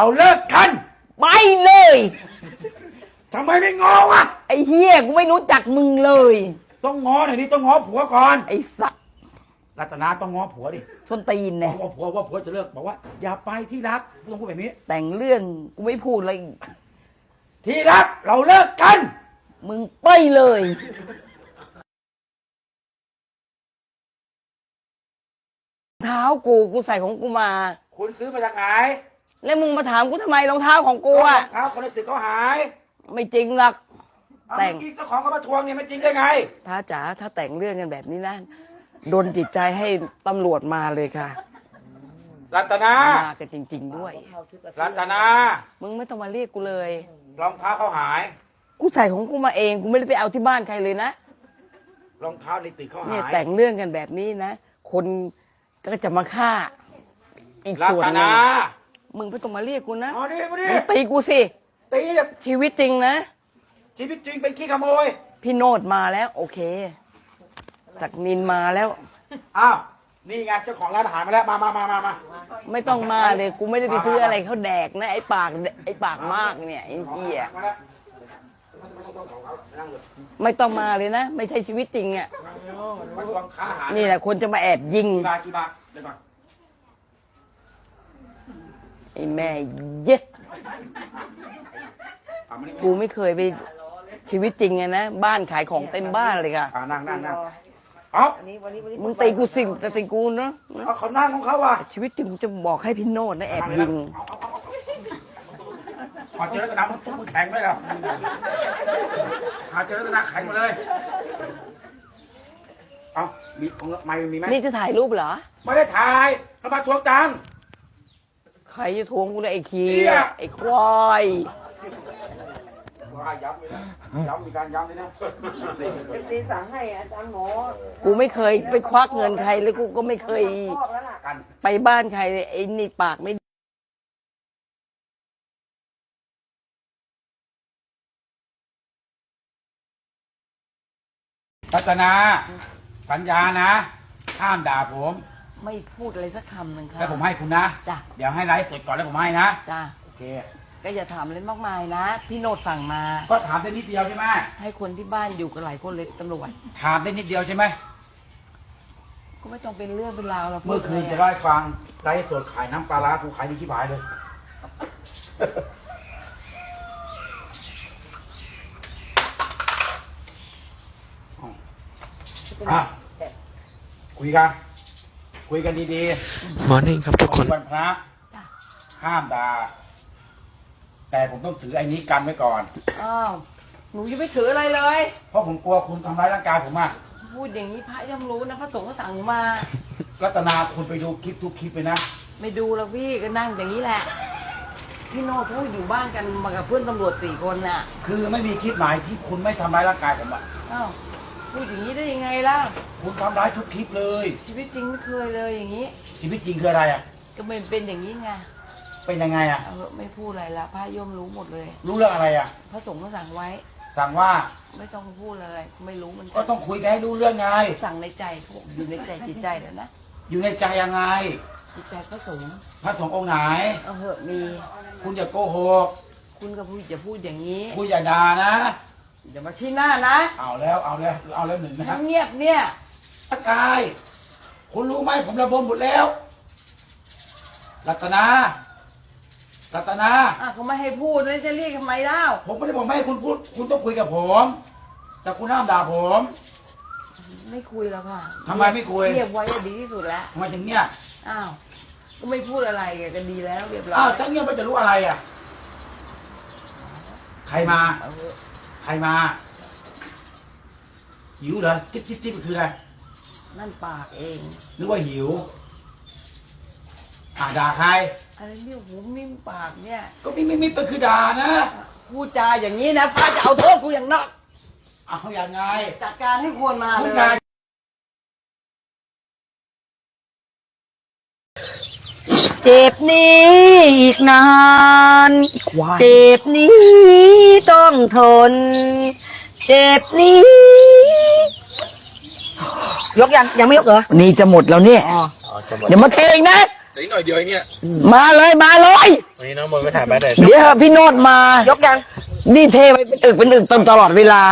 เอาเลิกกัน ไปเลย ทำไมไม่งอวะ ไอ้เฮียกูไม่รู้จักมึงเลย ต้องงอหน่อยนี่ต้องงอผัวก่อน ไอ้สัตว์รัตนาต้องงอผัวดิส้นตีนบเนี่อยกว่าผัวว่าผัวจะเลิกบอกว่า อย่าไปที่รักต้องพูดแบบนี้ แต่งเรื่องกูไม่พูดเลย ที่รักเราเลิกกัน มึงไปเลยเท้ากูกูใส่ของกูมา คุณซื้อมาจากไหน แล้วมึงมาถามกูทำไมรองเท้าของกูอะเท้าคนในตึกเขาหายไม่จริงหรอก เอาแต่ง เมื่อกี้เจ้าของเขามาทวงเนี่ยไม่จริงได้ไง พระจ๋าถ้าแต่งเรื่องกันแบบนี้นะโดนจิตใจให้ตำรวจมาเลยค่ะ รัตนา มากันจริง ๆ ด้วย รัตนา มึงไม่ต้องมาเรียกกูเลย รองเท้าเขาหาย กูใส่ของกูมาเองกูไม่ได้ไปเอาที่บ้านใครเลยนะรองเท้าในตึกเขาเนี่ยหาย แต่งเรื่องกันแบบนี้นะ คนก็จะมาฆ่า อีกรัส่วนตหนึนาง มึงไม่ต้องมาเรียกกูนะเอาดิมาดิมึงตีกูสิ ตีเนี่ยชีวิตจริงนะ ชีวิตจริงเป็นขี้ขโมยพี่โนดมาแล้ว โอเคศักนินมาแล้ว อ้าวนี่ไงเจ้าของร้านอาหารมาแล้วมามามามามาไม่ต้องมาเลย กูไม่ได้ไปซื้ออะไรเขาแดกนะ ไอ้ปากไอ้ปากมากเนี่ยไอ้เหี้ยมาแล้วไม่ต้องมาเลยนะ ไม่ใช่ชีวิตจริงอะ มาทวงค่าอาหารนี่แหละคนจะมาแอบยิง กี่บาทกี่บาทเดี๋ยวก่อนไอ้แม่เย็ดเอามานี่กูไม่เคยไปชีวิตจริงไงนะบ้านขายของเต็มบ้านเลยค่ะ อ่านั่งนั่งนั่งเอามึงตีกูสิแต่ตีกูเนาะเอาเขานั่งของเขาว่ะชีวิตจริงกูจะบอกให้พี่โนดนะแอบยิงพอเจอรัตนามึงทุบมึงแข็งเลยเหรอหาเจอรัตนาแข็งหมดเลย เอามีของไม่มีไหมนี่จะถ่ายรูปเหรอ ไม่ได้ถ่ายเขามาทวงตังค์ ใครจะทวงกูเลยไอ้เคีเหี้ยยไอ้ควายว่าย้ำเลยนะย้ำมีการย้ำเลยนะเป็นตีสั่งให้อาจารย์หมอกูไม่เคยไปควักเงินใครเลยกูก็ไม่เคยชอบแล้วล่ะกันไปบ้านใครเลยไอ้นี่ปากไม่รัตนา สัญญานะ ห้ามด่าผม ไม่พูดอะไรสักคำหนึ่งค่ะ แล้วผมให้คุณนะ จ้ะ เดี๋ยวให้ไลฟ์สดก่อนแล้วผมให้นะ จ้าโอเค ก็อย่าถามอะไรมากมายนะ พี่โนดสั่งมา ก็ถามได้นิดเดียวใช่ไหมให้คนที่บ้านอยู่กันหลายคนเลยตำรวจ ถามได้นิดเดียวใช่ไหมก็ไม่ต้องเป็นเรื่องเป็นราวหรอกเมื่อคืนจะได้เล่าให้ฟังไลฟ์สดขายน้ำปลาร้ากูขายดีที่ผายเลย อะ คุยกัน คุยกันดีๆมอร์นิ่งครับทุกคน วันพระห้ามด่าแต่ผมต้องถือไอ้นี้กันไว้ก่อน อ้าวหนูยังไม่ถืออะไรเลย เพราะผมกลัวคุณทำร้ายร่างกายผมอะพูดอย่างนี้พระย่อมรู้นะพระสงฆ์ก็สั่งหนูมา รัตนาคุณไปดูคลิปทุกคลิปเลยนะ ไม่ดูแล้วพี่ก็นั่งอย่างนี้แหละ พี่โนดพูดอยู่บ้านกันมากับเพื่อนตำรวจสี่คนน่ะคือไม่มีคลิปไหนที่คุณไม่ทำร้ายร่างกายผมอะอ้าว พูดอย่างนี้ได้ยังไงล่ะ คุณทำร้ายทุกคลิปเลย ชีวิตจริงไม่เคยเลยอย่างนี้ ชีวิตจริงคืออะไรอะก็เป็นเป็นอย่างนี้ไงเป็นยังไงอะเอาเถอะไม่พูดอะไรละพระย่อมรู้หมดเลย รู้เรื่องอะไรอะพระสงฆ์ก็สั่งไว้ สั่งว่าไม่ต้องพูดอะไร ไม่รู้มันก็ต้องคุยกันให้รู้เรื่องไง สั่งในใจเขาบอกอยู่ในใจจิตใจแล้วนะอยู่ในใจยังไง จิตใจพระสงฆ์พระสงฆ์องค์ไหน เอาเหอะมี คุณอย่าโกหก คุณก็พูดอย่าพูดอย่างนี้ คุณอย่าด่านะ อย่ามาชี้หน้านะเอาแล้วเอาแล้วเอาแล้วหนึ่งนะฉันเงียบเนี่ย ร่างกาย คุณรู้ไหมผมระบมหมดแล้ว รัตนา รัตนา อะเขาไม่ให้พูดแล้วจะเรียกทำไมเล่าผมไม่ได้บอกไม่ให้คุณพูด คุณต้องคุยกับผม แต่คุณห้ามด่าผม ไม่คุยแล้วค่ะทำไมไม่คุยเรียบไว้อะดีที่สุดแล้วทำไมถึงเนี้ยอ้าวก็ไม่พูดอะไรกันดีแล้วเรียบร้ออ้าวยถ้าเงี้ยมันจะรู้อะไรอะ ใครมา เอาเถอะใค รมาหิวเหรอจิ๊บจิ๊บจิ๊บคืออะไรนั่นปากเองนึกว่าหิวอ่าด่าใครอะไรเนี่ยหูมิ่มปากเนี่ย ก็มิมิมิเป็นคือด่านะพูดจาอย่างนี้นะพระจะเอาโทษกูอย่างหนักเอาอย่างไงจัดการให้ควรมาเลคุณย ด่า เจ็บนี้อีกนานควายเจ็บนี้ต้องทน เจ็บนี้ ยกยังยังไม่ยกเหรอนี่จะหมดแล้วเนี่ยอ๋อเดี๋ยวมาเทอีกนะเอีกหน่อยเดียวเองเนี่ยมาเลยมาเลยวันนี้น้องมนต์ไปถ่ายไปไหนเดี๋ยวพี่โนดมายกยังนี่เทไปเป็นอึกเป็นอึกตตลอดเวลา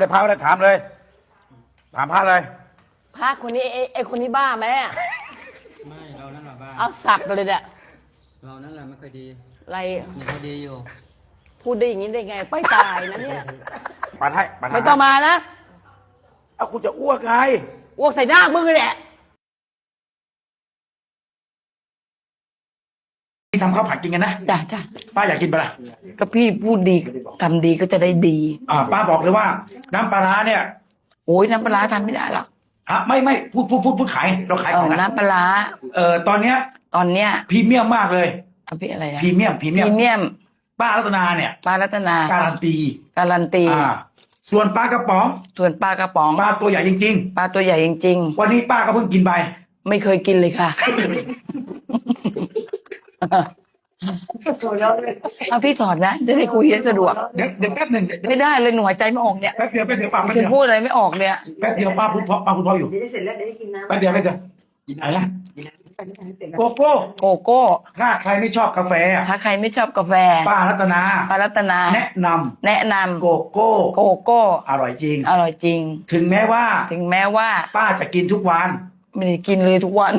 เลยพาเลยถามเลย ถามพระเลย พระคนนี้ไอ้ไอ้คนนี้บ้าไหมไม่เรานั่นแหละบ้าเอาสับเลยเนี่ยเรานั่นแหละไม่ค่อยดีอะไรนี่เขาดีอยู่พูดได้อย่างนี้ได้ไงไปตายนะเนี่ยปัดให้ปัดให้ไม่ต้องมานะเอาคุณจะอ้วกไง อ้วกใส่หน้ามึงเลยแหละ ที่ทำข้าวผัดกินกันนะจ้ะจ้ะป้าอยากกินปะล่ะก็พี่พูดดีทำดีก็จะได้ดี อ่าป้าบอกเลยว่า น้ำปลาร้าเนี่ยโอ้ยน้ำปลาร้าทำไม่ได้หรอกอะไม่ไม่พูดพูดพูดพูดขายเราขายเอของอนะน้ำปลาร้าเออตอนเนี้ยตอนเนี้ยพรีเมียมมากเลยเอาพี่อะไรนะพรีเมียมพรีพเมียมรีเมียมป้ารัตนาเนี่ย ปลารัตนาการันตีการันตี อ่าส่วนปลากระป๋องส่วนปลากระป๋องปลาตัวใหญ่จริง ปลาตัวใหญ่จริง ๆ วันนี้ป้าก็เพิ่งกินไป ๆ ไม่เคยกินเลยค่ะ เอาพี่ถอดนะจะได้คุยได้สะดวก เดี๋ยวเดี๋ยวแป๊บหนึ่งเดี๋ยวไม่ได้เลยหนูหายใจไม่ออกเนี่ยแป๊บเดียวแป๊บเดียวป้าแป๊บถึเดีงยวพูดอะไรไม่ออกเนี่ยแป๊บเดียวป้าพูดเพราะป้าพูดเพราะอยู่เดี๋ยวจะเสร็จแล้วเดี๋ยวจะกินน้ำแป๊บเดียวแป๊บเดียวอะไรนะไปไม่ทันเสร็จแล้วโกโก้โกโก้ ถ้าใครไม่ชอบกาแฟถ้าใครไม่ชอบกาแฟป้ารัตนาปลารัตนา แนะนแนะนำโกโก้ำโกโก้ อร่อยจริง อร่อยจริง ถึงแม้ว่า ถึงแม้ว่า ป้าจะกินทุกวัน ไม่ได้กินเลยทุกวัน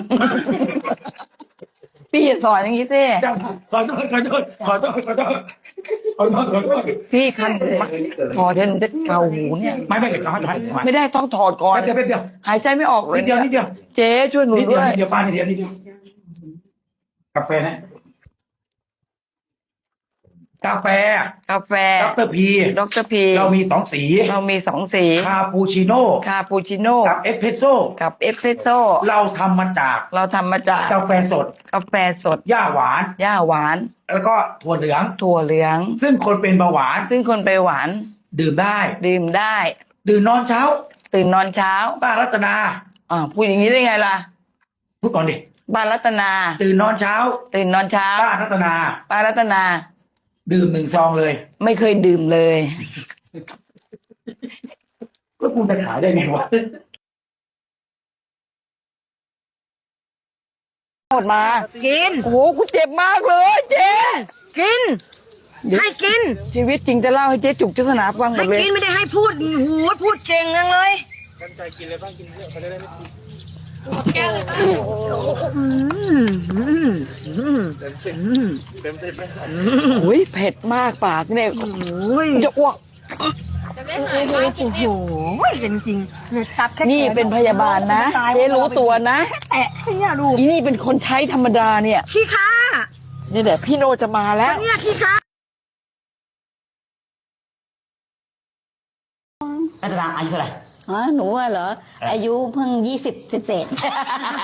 พี่อย่าสอนอย่างนี้สิเจ้าขอโทษขอโทษขอโทษขอโทษขอโทษขอโทษพี่คันหูมากถอดเถอะหนูจะเกาหูเนี่ย ไม่ไม่เดี๋ยวขอโทษไม่ได้ต้องถอดก่อนแป๊บเดียวแป๊บเดียวหายใจไม่ออกเลยนิดเดียวนิดเดียวเจ๊ช่วยหนูนิดเดีด้ยววย นิดเดียวป้านิดเดียวนิดเดียวกาแฟนะ กาแฟกาแฟดรพีดรพีเรามีสองสี เรามีสองสีคาปูชิโน่คาปูชิโน่กับเอสเพรสโซ่กับเอสเปรสโซ่เราทำมาจาก เราทำมาจากกาแฟสด กาแฟสดหญ้าหวานหญ้าหวาน แล้วก็ถั่วเหลือง ถั่วเหลือง ซึ่งคนเป็นเบาหวาน ซึ่งคนไปหวาน ดื่มได้ ดื่มได้ ดื่มนอนเช้า ตื่นนอนเช้า ป้ารัตนาอ่าพูดอย่างนี้ได้ไงล่ะพูดก่อนดิป้ารัตนา ตื่นนอนเช้า ตื่นนอนเช้าป้ารัตนาป้ารัตนา ดื่มหนึ่งซองเลยไม่เคยดื่มเลย ก็กูจะขายได้ไงวะหมดมา กิน โอ้โหกูเจ็บมากเลยเจ๊กิน เดี๋ยวให้กิน ชีวิตจริงจะเล่าให้เจ๊จุกเจ้าสนาฟังหมให้ดเลย กินไม่ได้ให้พูดดีหูพูดเก่งจังเลย กันใจกินเลยบ้างกินเยอะเขาจะได้ไม่ติด อืมอืมอืมเต็มสิบเต็มสิบไหมโอ้ยเผ็ดมากปากเนี่ยโอ้ยจะอ้วกโอ้โหจริงจริงๆเนี่ยตับแค่นี่เป็นพยาบาลนะตายเจ๊รู้ตัวนะแตะแค่เนี้ยลูกอีนี่เป็นคนใช้ธรรมดาเนี่ยขี้ค้านี่แหละพี่โนจะมาแล้วเนี่ยขี้ค้ารัตนาอายุเท่าไหร่ อ๋อหนูอะเหรอ อายุเพิ่งยี่สิบเศษ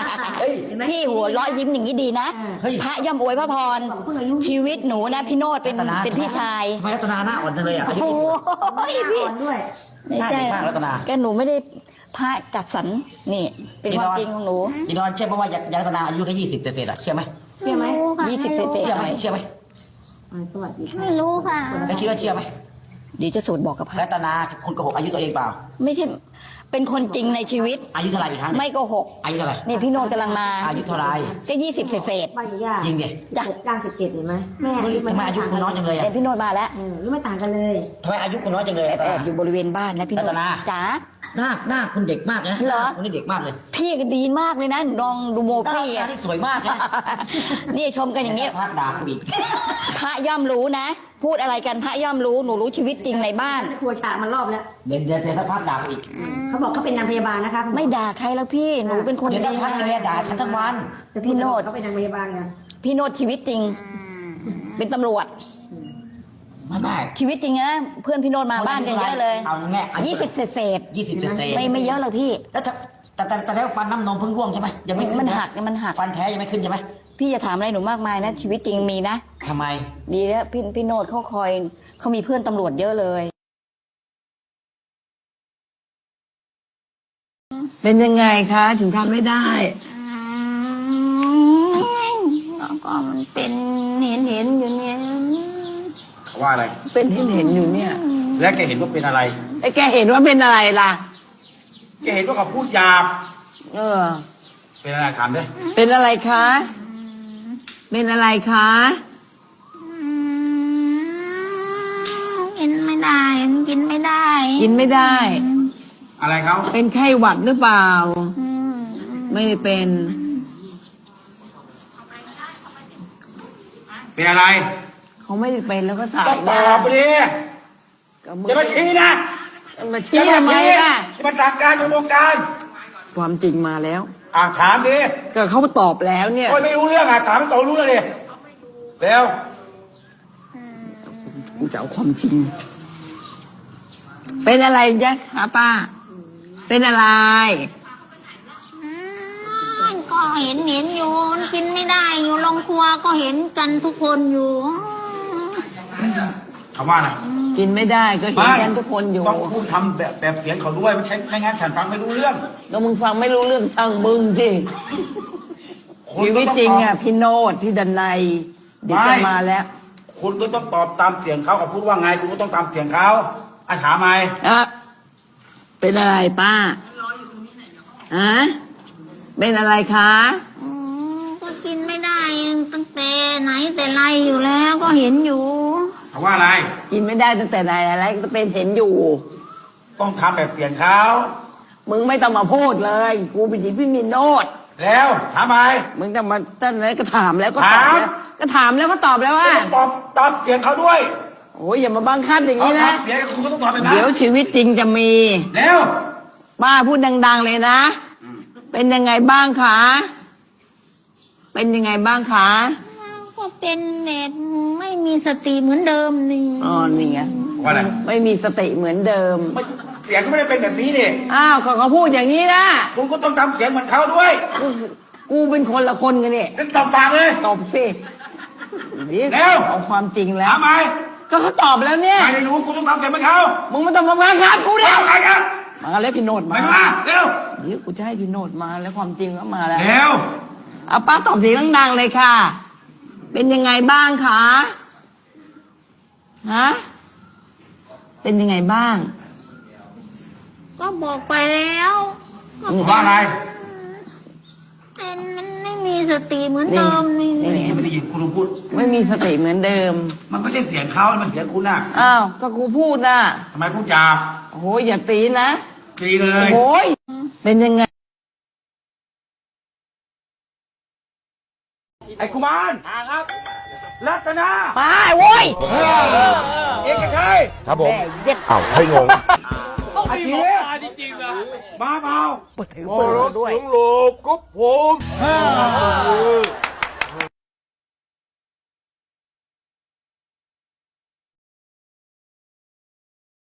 ๆพี่หัวเราะยิ้มอย่างนี้ดีนะพระย่อมอวยพระพร ชีวิตหนูนะพี่โนดเป็นเป็นพี่ชาย ทำไมรัตนาหน้าอ่อนจังเลยอะโอ้โหพี่ด้วย ไม่ใช่หน้าเด็กมากรัตนาก็หนูไม่ได้พระจัดสรรนี่ เป็นความจริงของหนู อีนอนเชื่อไหมว่ายายรัตนาอายุแค่ยี่สิบเศษๆอะเชื่อไหมเชื่อไหมยี่สิบเศษ เชื่อไหมเชื่อไหมไม่รู้ค่ะ แล้วคิดว่าเชื่อไหม เดี๋ยวจะสูตรบอกกับพระรัตนาคุณโกหกอายุตัวเองเปล่า ไม่ใช่เป็นคนจริงในชีวิต อายุเท่าไหร่อีกครั้งไม่โกหกอายุเท่าไหร่นี่พี่โนดกำลังมา อายุเท่าไหร่ก็ยี่สิบเศษป้าย่าจริงดิๆจ้ะย่างสิบเจ็ดเห็นไหมแม่เฮ้ยทำไมอายุคุณน้อยจังเลยอะเดี๋ยวพี่โนดมาแล้วเออไม่ต่างกันเลยทำไมอายุคุณน้อยจังเลยแอรับตแอนา บอยู่บริเวณบ้านนะพี่โนรัตนา จ๋า หน้าหน้าคุณเด็กมากนะเหรอคุณนี่เด็กมากเลยพี่ก็ดีมากเลยนะลองดูโมหน้าพี่หน้าอะที่สวยมากนะนี่ชมกันอย่างเงี้ยพระด่าคุณอีกพระย่อมรู้นะ พูดอะไรกันพระย่อมรู้หนูรู้ชีวิตจริงในบ้าน ครัวฉากมันรอบแล้วเดี๋ยวเดี๋ยวเดี๋ยวสักพักด่าคุณอีกเขาบอกเขาเป็นนางพยาบาลนะคะไม่ด่าใครแล้วพี่หนูเป็นคนเดี๋ยวสัดีกพักนะ เลยด่าฉันทั้งวัน แต่พี่โนด เขาเป็นนางพยาบาลไง พี่โนดชีวิตจริง เป็นตำรวจ ไม่ไม่ชีวิตจริงนะเพื่อนพี่โนดมาบ้านกันเยอะเลยเอาแง่อายี่สิบเศษเศษยี่สิบเศษๆไม่ไม่เยอะหรอกพี่ แล้วจะแต่แต่แต่แล้วฟันน้ำนมเพิ่งร่วงใช่ไหมยังไม่ขึ้นมันนะหักมันหักฟันแท้ยังไม่ขึ้นใช่ไหมพี่จะถามอะไรหนูมากมายนะชีวิตจริงมีนะทำไม ดีแล้วพี่พี่โนดเขาคอยเขามีเพื่อนตำรวจเยอะเลย เป็นยังไงคะถึงทำไม่ได้แล้วก็มันเป็นเห็นเห็นอยู่เนี่ยเขา ว่าอะไร เป็นเห็นเห็นอยู่เนี่ย และแกเห็นว่าเป็นอะไร ไอ้แกเห็นว่าเป็นอะไรล่ะ แกเห็นว่าเขาพูดหยาบเออ เป็นอะไรถามด้วยเป็นอะไรคะ เป็นอะไรคะ กินไม่ได้กินไม่ได้กินไม่ได้ อะไรเขาเป็นไข้หวัดหรือเปล่าไม่ได้เป็น เป็นอะไร เขาไม่ได้เป็นแล้วก็สาก็ยตอบไปดิกับมึงอย่ามาชี้นะมาอชี้ย่ามาทำไมชี้ล่ะอย่ามาตากการอยู่วงการความจริงมาแล้ว อะถามดิก็เขาตอบแล้วเนี่ยโอ้ยไม่รู้เรื่องอะถามไม่ตอบรู้เลยดิเร็วกูจะเอาความจริง เป็นอะไรจ๊ะคะป้า เป็นอะไรก็เห็นเห็นอยู่ กินไม่ได้อยู่โรงครัวก็เห็นกันทุกคนอยู่ คำว่าอะไรกินไม่ได้ก็เห็นกันทุกคนอยู่ต้องพูดทำแบบแบบเสียงเขาด้วยไม่ใช่ไม่งั้นฉันฟังไม่รู้เรื่อง ก็มึงฟังไม่รู้เรื่องช่างมึงที่คุณชีก็วิตต้องจริงตอะอบพี่โนดพี่ดันในยเดี๋ยวไม่จะมาแล้ว คุณก็ต้องตอบตามเสียงเขาเขาพูดว่าไง คุณก็ต้องตามเสียงเขาอะถามไหมอะเป็นอะไรป้าอะเป็นอะไรคะอืมก็กินไม่ได้ตั้งแต่ไหนแต่ไรอยู่แล้วก็เห็นอยู่ ถามว่าอะไร กินไม่ได้ตั้งแต่ไหนอะไรก็เป็นเห็นอยู่ ต้องทำแบบเสียงเขามึงไม่ต้องมาพูดเลย กูเป็นหญิงพี่มีโนดแล้วถามไหมมึงจะมาตั้งไหนก็ถามแล้วก็ตอบถาม แล้วก็ถามแล้วก็ตอบแล้วว่าต้องตอบตามเสียงเขาด้วยโอ้ยอย่ามาบังคับอย่างเขานี้นะ ทำเสียงคุณก็ต้องตอบแบบนั้นเดี๋ยวชีวิตจริงจะมีเร็วป้าพูดดัง ๆ เลยนะ เป็นยังไงบ้างคะ เป็นยังไงบ้างคะ ก็เป็นแบบไม่มีสติเหมือนเดิมนี่อ๋อนี่ไงว่าอะไรไม่มีสติเหมือนเดิม ไม่เสียงก็ไม่ได้เป็นแบบนี้นี่อ้าวก็เขาพูดอย่างนี้นะคุณก็ต้องทำเสียงเหมือนเขาด้วย กูกูเป็นคนละคนกันนี่แล้วตอบปากเลยตอบสินี่เร็ว เอาความจริงแล้ถาวมไหมก็เขาตอบแล้วเนี่ยไม่ได้รู้คุณต้องทำเสียงเหมือนเขามึงไม่ต้องมาบังคับกูไม่เดี๋ยวเอาใครกันมาแล้วพี่โนดมาไม่มาเร็วเดี๋ยวกูจะให้พี่โนดมาแล้วความจริงก็มาแล้วเร็วเอาป้าตอบเสียงดังๆเลยค่ะ เป็นยังไงบ้างคะฮะเป็นยังไงบ้าง ก็บอกไปแล้วก็ว่าอะไรเป็นมันไม่มีสติเหมือนเดิมนี่นี่นี่ไม่ได้ยินคุณลุงพูด ไม่มีสติเหมือนเดิม มันไม่ใช่เสียงเขามันเสียงคุณน่ะอ้าวก็กูพูดน่ะทำไมพูดจาบโอ้ยอย่าตีนะตีเลยโอ้ยเป็นยังไง ไอ้กุมารครับรัตนามาโว้ยเอกชัยครับผมแม่เย็ดอ้าวให้งงอาชีพจริงๆเหรอมาเปล่าถือปืนมาด้วยโลกุ๊บผม